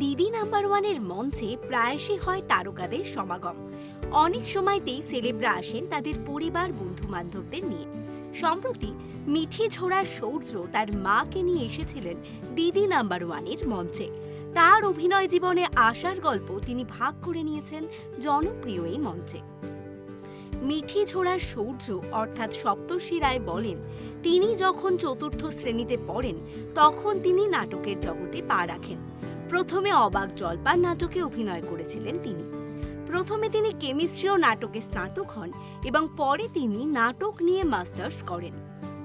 দিদি নাম্বার ওয়ানের মঞ্চে প্রায়শই হয় তারকাদের সমাগম। অনেক সময়তেই সেলেবরা আসেন তাদের পরিবার বন্ধু বান্ধবদের নিয়ে। সম্প্রতি মিঠি ঝোড়ার সৌর্য তার মাকে নিয়ে এসেছিলেন দিদি নাম্বার ওয়ানের মঞ্চে। তার অভিনয় জীবনে আসার গল্প তিনি ভাগ করে নিয়েছেন জনপ্রিয় এই মঞ্চে। মিঠি ঝোড়ার সৌর্য অর্থাৎ সপ্তর্ষি রায় বলেন, তিনি যখন চতুর্থ শ্রেণীতে পড়েন, তখন তিনি নাটকের জগতে পা রাখেন। প্রথমে অবাক জলপান নাটকে অভিনয় করেছিলেন তিনি। প্রথমে তিনি কেমিস্ট্রি ও নাটকে স্নাতক হন এবং পরে তিনি নাটক নিয়ে মাস্টার্স করেন।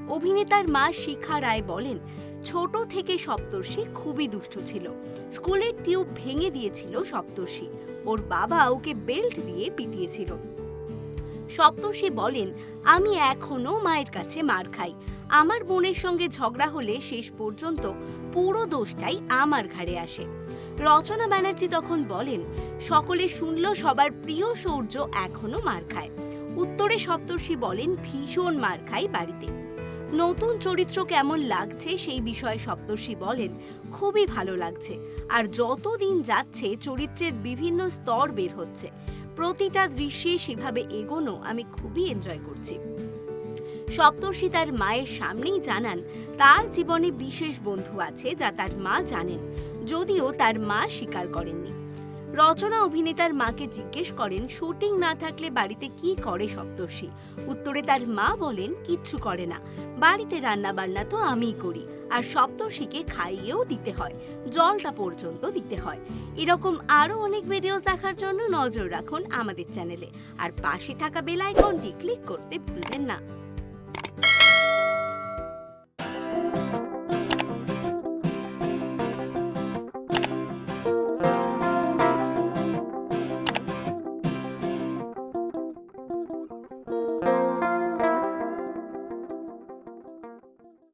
অভিনেতার মা শিখা রায় বলেন, ছোট থেকে সপ্তর্ষি খুবই দুষ্টু ছিল। স্কুলের টিউব ভেঙে দিয়েছিল সপ্তর্ষি। ওর বাবা ওকে বেল্ট দিয়ে পিটিয়েছিল। সপ্তর্ষি বলেন, আমি এখনও মায়ের কাছে মার খাই। আমার বোনের সঙ্গে ঝগড়া হলে শেষ পর্যন্ত পুরো দোষটাই আমার ঘাড়ে আসে। রচনা ব্যানার্জি তখন বলেন, সকলে শুনল সবার প্রিয় সৌর্য এখনও মার খায়। উত্তরে সপ্তর্ষি বলেন, ভীষণ মার খাই বাড়িতে। নতুন চরিত্র কেমন লাগছে সেই বিষয়ে সপ্তর্ষি বলেন, খুবই ভালো লাগছে। আর যত দিন যাচ্ছে, চরিত্রের বিভিন্ন স্তর বের হচ্ছে। প্রতিটা দৃশ্যে সেভাবে এগোনো আমি খুবই এনজয় করছি। সপ্তর্ষি তার মায়ের সামনেই জানান, তার জীবনে বিশেষ বন্ধু আছে যা তার মা জানেন, যদিও তার মা স্বীকার করেননি। রচনা অভিনেতার মাকে জিজ্ঞেস করেন, শুটিং না থাকলে বাড়িতে কি করে সপ্তর্ষি? উত্তরে তার মা বলেন, কিচ্ছু করে না। বাড়িতে রান্না বান্না তো আমিই করি, আর সপ্তর্ষিকে খাইয়েও দিতে হয়, জলটা পর্যন্ত দিতে হয়। এরকম আরও অনেক ভিডিও দেখার জন্য নজর রাখুন আমাদের চ্যানেলে। আর পাশে থাকা বেল আইকনটি ক্লিক করতে ভুলবেন না।